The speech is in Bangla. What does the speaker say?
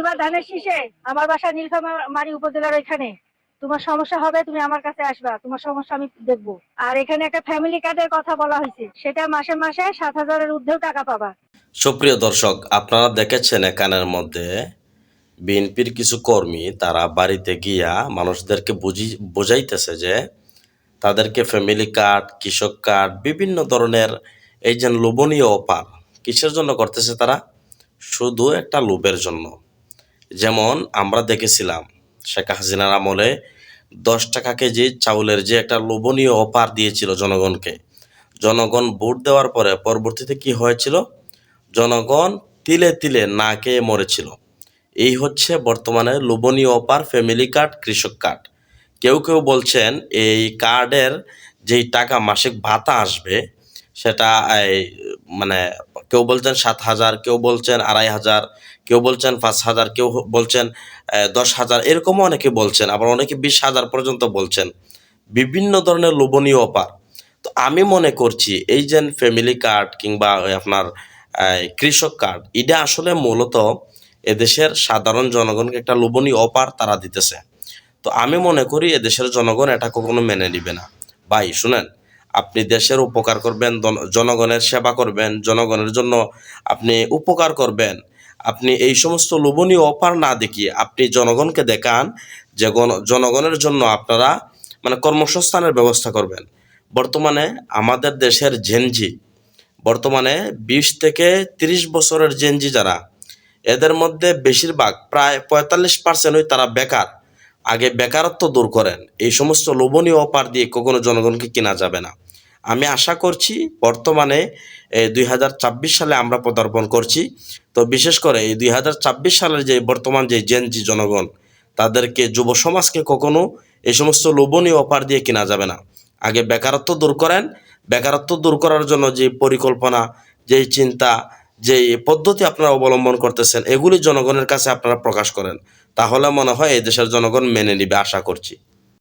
এবার ধানের শীষে আমার বাসা নীলফামারী উপজেলার এখানে তোমার সমস্যা হবে, তুমি আমার কাছে আসবা। তোমার সমস্যা আমি দেখব। আর এখানে একটা ফ্যামিলি কার্ডের কথা বলা হয়েছে। সেটা মাসে মাসে সাত হাজারের ঊর্ধ্বেও টাকা পাবা। সুপ্রিয় দর্শক, আপনারা দেখেছেন এখানের মধ্যে বিএনপির কিছু কর্মী, তারা বাড়িতে গিয়া মানুষদেরকে বুঝি, বোঝাইতেছে যে তাদেরকে ফ্যামিলি কার্ড কৃষক কার্ড বিভিন্ন ধরনের এই যে লোভনীয় অফার, কিসের জন্য করতেছে তারা? শুধু একটা লোভের জন্য। যেমন আমরা দেখেছিলাম, শেখ হাসিনার আমলে দশ টাকা কেজি চাউলের যে একটা লোভনীয় অফার দিয়েছিল জনগণকে, জনগণ ভোট দেওয়ার পরে পরবর্তীতে কি হয়েছিল? জনগণ তিলে তিলে না খেয়ে মরেছিল। এই হচ্ছে বর্তমানে লোভনীয় অপার ফ্যামিলি কার্ড, কৃষক কার্ড। কেউ কেউ বলছেন এই কার্ডের যেই টাকা মাসিক ভাতা আসবে, সেটা মানে কেউ বলছেন সাত হাজার, কেউ বলছেন আড়াই হাজার, কেউ বলছেন পাঁচ হাজার, কেউ বলছেন দশ হাজার, এরকমও অনেকে বলছেন, আবার অনেকে বিশ হাজার পর্যন্ত বলছেন। বিভিন্ন ধরনের লোভনীয় অপার। তো আমি মনে করছি এই যে ফ্যামিলি কার্ড কিংবা আপনার কৃষক কার্ড এটা আসলে মূলত এদেশের সাধারণ জনগণকে একটা লোভনীয় অপার তারা দিতেছে। তো আমি মনে করি এদেশের জনগণ এটা কখনো মেনে নিবে না। ভাই, শুনেন আপনি দেশের উপকার করবেন জনগণের সেবা করবেন, জনগণের জন্য আপনি উপকার করবেন। আপনি এই সমস্ত লোভনীয় অফার না দেখিয়ে আপনি জনগণকে দেখান যে জনগণের জন্য আপনারা মানে কর্মসংস্থানের ব্যবস্থা করবেন। বর্তমানে আমাদের দেশের জেনজি, বর্তমানে বিশ থেকে তিরিশ বছরের জেনজি যারা, এদের মধ্যে বেশিরভাগ প্রায় পঁয়তাল্লিশ পার্সেন্টই তারা বেকার। আগে বেকারত্ব দূর করেন। এই সমস্ত লোভনীয় অপার দিয়ে কখনো জনগণকে কেনা যাবে না। আমি আশা করছি বর্তমানে দুই হাজার ছাব্বিশ সালে আমরা পদার্পণ করছি। তো বিশেষ করে এই দুই হাজার ছাব্বিশ সালের যে বর্তমান যে জেনজি জনগণ, তাদেরকে যুব সমাজকে কখনো এই সমস্ত লোভনীয় অফার দিয়ে কেনা যাবে না। আগে বেকারত্ব দূর করেন। বেকারত্ব দূর করার জন্য যে পরিকল্পনা যেই চিন্তা যেই পদ্ধতি আপনারা অবলম্বন করতেছেন, এগুলি জনগণের কাছে আপনারা প্রকাশ করেন। তাহলে মনে হয় এই দেশের জনগণ মেনে নিবে, আশা করছি।